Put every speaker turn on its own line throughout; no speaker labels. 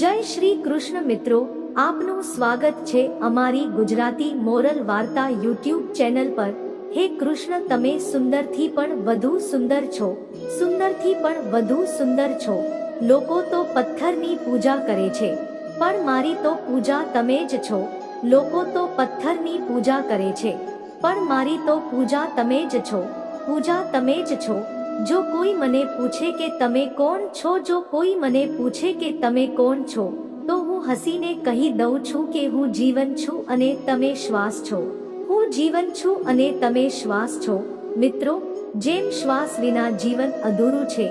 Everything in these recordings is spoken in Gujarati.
જય શ્રી કૃષ્ણ મિત્રો, આપનું સ્વાગત છે અમારી ગુજરાતી મોરલ વાર્તા યુટ્યુબ ચેનલ પર. હે કૃષ્ણ, તમે સુંદરથી પણ વધુ સુંદર છો. સુંદરથી પણ વધુ સુંદર છો. લોકો તો પથ્થરની પૂજા કરે છે. પણ મારી તો પૂજા તમે જ છો. લોકો તો પથ્થરની પૂજા કરે છે. પણ મારી તો પૂજા તમે જ છો. પૂજા તમે જ છો. જો કોઈ મને પૂછે કે તમે કોણ છો, જો કોઈ મને પૂછે કે તમે કોણ છો, તો હું હસીને કહી દઉં છું કે હું જીવન છું અને તમે શ્વાસ છો. હું જીવન છું અને તમે શ્વાસ છો. મિત્રો, જેમ શ્વાસ વિના જીવન અધૂરું છે,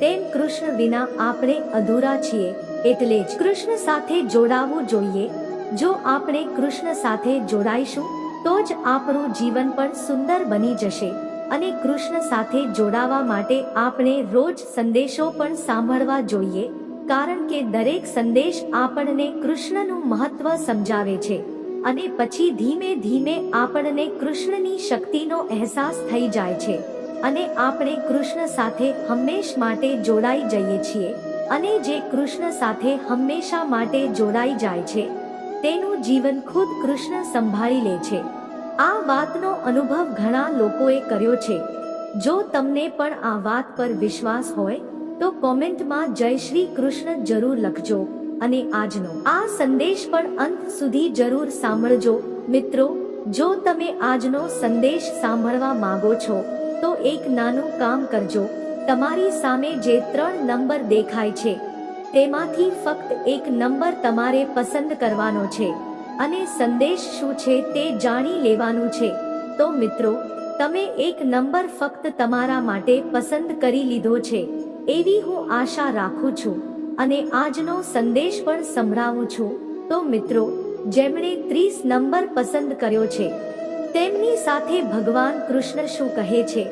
તેમ કૃષ્ણ વિના આપણે અધૂરા છીએ. એટલે જ કૃષ્ણ સાથે જોડાવું જોઈએ. જો આપણે કૃષ્ણ સાથે જોડાઈશું, તો જ આપણું જીવન પણ સુંદર બની જશે. અને કૃષ્ણ સાથે જોડાવા માટે આપણે રોજ સંદેશો પણ સાંભળવા જોઈએ, કારણ કે દરેક સંદેશ આપણને કૃષ્ણનું મહત્વ સમજાવે છે અને પછી ધીમે ધીમે આપણને કૃષ્ણની શક્તિનો અહેસાસ થઈ જાય છે અને આપણે કૃષ્ણ સાથે હંમેશ માટે જોડાઈ જઈએ છીએ અને જે કૃષ્ણ સાથે હંમેશા માટે જોડાઈ જાય છે, તેનું જીવન ખુદ કૃષ્ણ સંભાળી લે છે. આ વાતનો અનુભવ ઘણા લોકોએ કર્યો છે. જો તમને પણ આ વાત પર વિશ્વાસ હોય, તો કોમેન્ટમાં જય શ્રી કૃષ્ણ જરૂર લખજો અને આજનો આ સંદેશ પણ અંત સુધી જરૂર સાંભળજો. મિત્રો, જો તમે આજનો સંદેશ સાંભળવા માંગો છો, તો એક નાનું કામ કરજો. તમારી સામે જે ત્રણ નંબર દેખાય છે, તેમાંથી ફક્ત એક નંબર તમારે પસંદ કરવાનો છે. અને સંદેશ શું છે તે જાણી લેવાનું છે. તો મિત્રો, તમે એક નંબર ફક્ત તમારા માટે પસંદ કરી લીધો છે. એવી હું આશા રાખું છું અને આજનો સંદેશ પણ સંભળાવું છું. તો મિત્રો, જેમણે ત્રીસ નંબર પસંદ કર્યો છે, તેમની સાથે ભગવાન કૃષ્ણ શું કહે છે?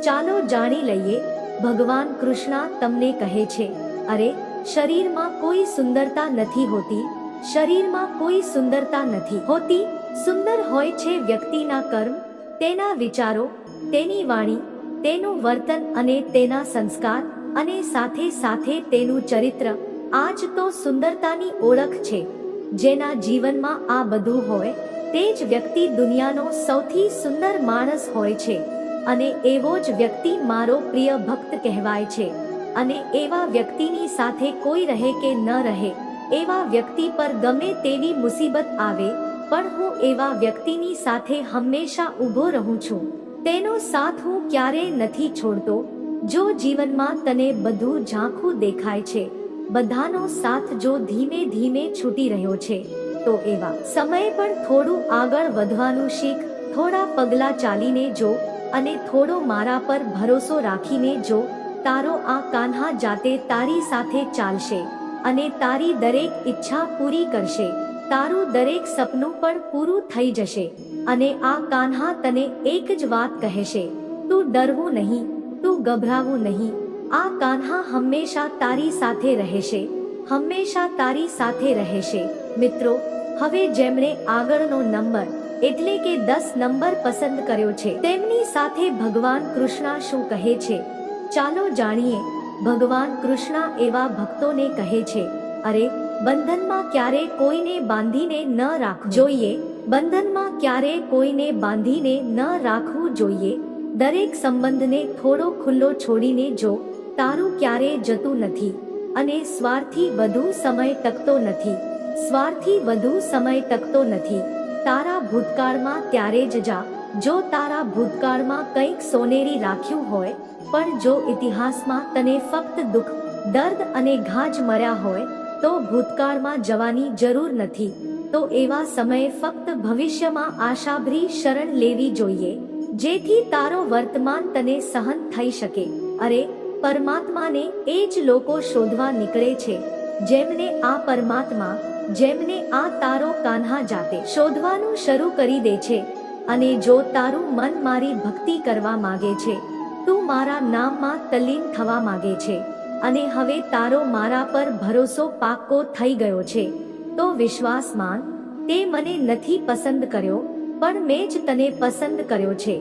ચાલો જાણી લઈએ, ભગવાન કૃષ્ણ તમને કહે છે, અરે, શરીરમાં કોઈ સુંદરતા નથી હોતી શરીરમાં કોઈ સુંદરતા નથી હોતી. સુંદર હોય છે વ્યક્તિના કર્મ, તેના વિચારો, તેની વાણી, તેનું વર્તન અને તેના સંસ્કાર અને સાથે સાથે તેનું ચરિત્ર. આજ તો સુંદરતાની ઓળખ છે. જેના જીવનમાં આ બધું હોય, તે જ વ્યક્તિ દુનિયાનો સૌથી સુંદર માણસ હોય છે. અને એવો જ વ્યક્તિ મારો પ્રિય ભક્ત કહેવાય છે. અને એવા વ્યક્તિની સાથે કોઈ રહે કે ન રહે એવા વ્યક્તિ પર ગમે તેવી મુસીબત આવે, પણ હું એવા વ્યક્તિની સાથે હંમેશા ઊભો રહું છું. તેનો સાથ હું ક્યારેય નથી છોડતો. જો જીવનમાં તને બધું ઝાંખું દેખાય છે, બધાનો સાથ જો ધીમે ધીમે છૂટી રહ્યો છે, તો એવા સમયે પણ થોડું આગળ વધવાનું શીખ, થોડા પગલા ચાલીને જો અને થોડો મારા પર ભરોસો રાખીને જો, તારો આ કાન્હા જાતે તારી સાથે ચાલશે. અને તારી દરેક ઈચ્છા પૂરી કરશે. તારું દરેક સપનું પણ પૂરું થઈ જશે અને આ કાન્હા તને એક જ વાત કહેશે. તું ડરવું નહીં, તું ગભરાવું નહીં. આ કાન્હા હંમેશા તારી સાથે રહેશે, હંમેશા તારી સાથે રહેશે. મિત્રો, હવે જેમણે આગળનો નંબર, એટલે કે દસ નંબર પસંદ કર્યો છે, તેમની સાથે ભગવાન કૃષ્ણ શું કહે છે? ચાલો જાણીએ. ભગવાન કૃષ્ણ એવા ભક્તોને કહે છે, અરે, બંધનમાં ક્યારે કોઈને બાંધીને ન રાખવું જોઈએ? બંધનમાં ક્યારે કોઈને બાંધીને ન રાખવું જોઈએ? દરેક સંબંધને થોડો ખુલ્લો છોડીને જો, તારું ક્યારે જતું નથી? અને સ્વાર્થી વધુ સમય ટકતો નથી. સ્વાર્થી વધુ સમય ટકતો નથી. તારા ભૂતકાળમાં ત્યારે જ જા. જો તારા ભૂતકાળમાં કંઈક સોનેરી રાખ્યું હોય, પણ જો ઇતિહાસમાં તને ફક્ત દુઃખ, દર્દ અને ઘાજ મર્યા હોય, તો ભૂતકાળમાં જવાની જરૂર નથી. તો એવા સમયે ફક્ત ભવિષ્યમાં આશાભરી શરણ લેવી જોઈએ, જેથી તારો વર્તમાન તને સહન થઈ શકે. અરે, પરમાત્માને એ જ લોકો શોધવા નીકળે છે, જેમને આ પરમાત્મા, જેમને આ તારો કાન્હા જાતે શોધવાનું શરૂ કરી દે છે. અને જો તારું મન મારી ભક્તિ કરવા માગે છે, તું મારા નામમાં તલ્લીન થવા માગે છે. અને હવે તારો મારા પર ભરોસો પાક્કો થઈ ગયો છે. તો વિશ્વાસ માન તે મને નથી પસંદ કર્યો, પણ મેં જ તને પસંદ કર્યો છે.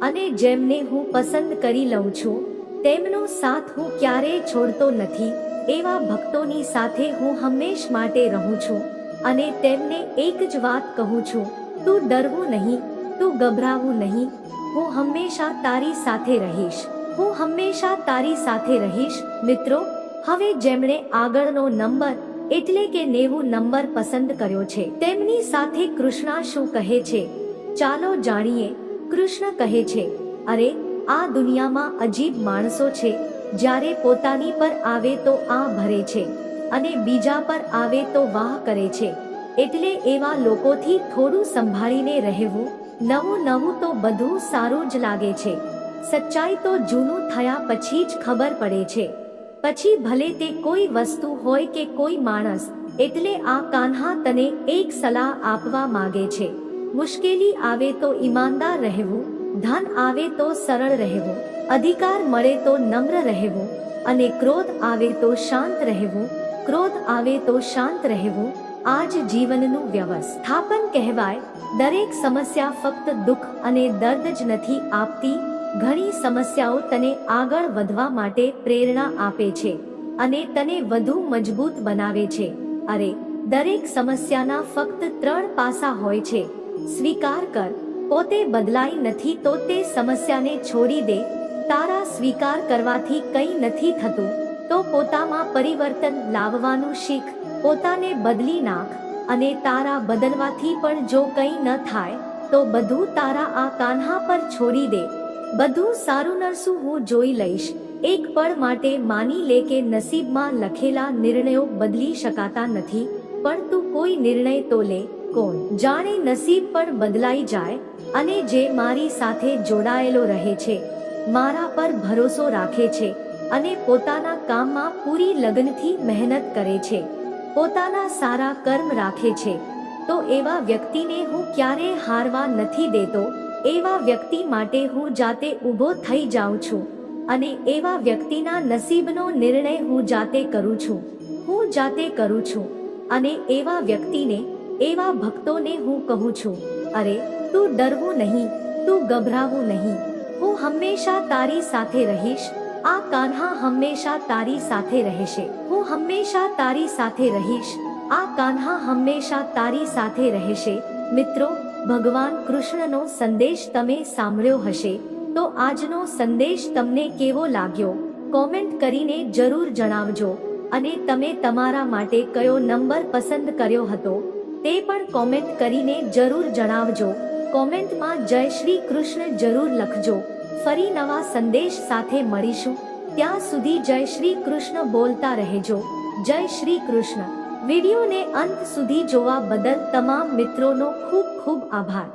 અને જેમને હું પસંદ કરી લઉં છું, તેમનો સાથ હું ક્યારેય છોડતો નથી, એવા ભક્તોની સાથે હું હંમેશ માટે રહું છું. અને તેમને એક જ વાત કહું છું, તું ડરવું નહીં તું ગભરાવું નહીં હું હંમેશા તારી સાથે રહીશ હું હંમેશા તારી સાથે રહીશ મિત્રો હવે જેમણે આગળનો નંબર એટલે કે નેવું નંબર પસંદ કર્યો છે તેમની સાથે કૃષ્ણા શું કહે છે ચાલો જાણીએ કૃષ્ણ કહે છે અરે આ દુનિયામાં અજીબ માણસો છે જ્યારે પોતાની પર આવે તો આ ભરે છે અને બીજા પર આવે તો વાહ કરે છે એટલે એવા લોકોથી થોડું સંભાળીને રહેવું નવું નવું તો બધું સારું જ લાગે છે. સચ્ચાઈ તો જૂનું થયા પછી જ ખબર પડે છે. પછી ભલે તે કોઈ વસ્તુ હોય કે કોઈ માણસ, એટલે આ કાન્હા તને એક સલાહ આપવા માંગે છે. મુશ્કેલી આવે તો ઈમાનદાર રહેવું, ધન આવે તો સરળ રહેવું, અધિકાર મળે તો નમ્ર રહેવું, અને ક્રોધ આવે તો શાંત રહેવું, ક્રોધ આવે તો શાંત રહેવું આ જ જીવનનું વ્યવસ્થાપન કહેવાય. દરેક સમસ્યા ફક્ત દુઃખ અને દર્દ જ નથી આપતી. ઘણી સમસ્યાઓ તને આગળ વધવા માટે પ્રેરણા આપે છે અને તને વધુ મજબૂત બનાવે છે. અરે, દરેક સમસ્યાના ફક્ત ત્રણ પાસા હોય છે. સ્વીકાર કર, પોતે બદલાઈ નથી તો તે સમસ્યાને છોડી દે. તારા સ્વીકાર કરવાથી કંઈ નથી થતું, તો પોતામાં પરિવર્તન લાવવાનું શીખ. પોતાને બદલી નાખ અને તારા બદલવાથી પણ જો કંઈ ન થાય, તો બધું તારા આ કાન્હા પર છોડી દે. બધું સારું નરસું હું જોઈ લઈશ. એક પળ માટે માની લે કે નસીબમાં લખેલા નિર્ણયો બદલી શકાતા નથી, પણ તું કોઈ નિર્ણય તો લે, કોણ? જાણે નસીબ પણ બદલાઈ જાય અને જે મારી સાથે જોડાયેલો રહે છે, મારા પર ભરોસો રાખે છે અને પોતાના કામમાં પૂરી લગનથી મહેનત કરે છે. પોતાના સારા કર્મ રાખે છે. તો એવા વ્યક્તિને હું ક્યારે હારવા નથી દેતો, એવા વ્યક્તિ માટે હું જાતે ઊભો થઈ જાઉં છું. અને એવા વ્યક્તિના નસીબનો નિર્ણય હું જાતે કરું છું. હું જાતે કરું છું. અને એવા વ્યક્તિને, એવા ભક્તોને હું કહું છું, અરે, તું ડરવું નહીં, તું ગભરાવું નહીં. હું હંમેશા તારી સાથે રહીશ આ કાન્હા હંમેશા તારી સાથે રહેશે. હું હંમેશા તારી સાથે રહીશ. આ કાન્હા હંમેશા તારી સાથે રહેશે. મિત્રો, ભગવાન કૃષ્ણનો સંદેશ તમે સાંભળ્યો હશે. તો આજનો સંદેશ તમને કેવો લાગ્યો? કોમેન્ટ કરીને જરૂર જણાવજો. અને તમે તમારા માટે કયો નંબર પસંદ કર્યો હતો, તે પણ કોમેન્ટ કરીને જરૂર જણાવજો. કોમેન્ટમાં જય શ્રી કૃષ્ણ જરૂર લખજો. ફરી નવા સંદેશ સાથે મળીશું. ત્યાં સુધી જય શ્રી કૃષ્ણ બોલતા રહેજો. જય શ્રી કૃષ્ણ. વિડીયોને અંત સુધી જોવા બદલ તમામ મિત્રોનો ખૂબ ખૂબ આભાર.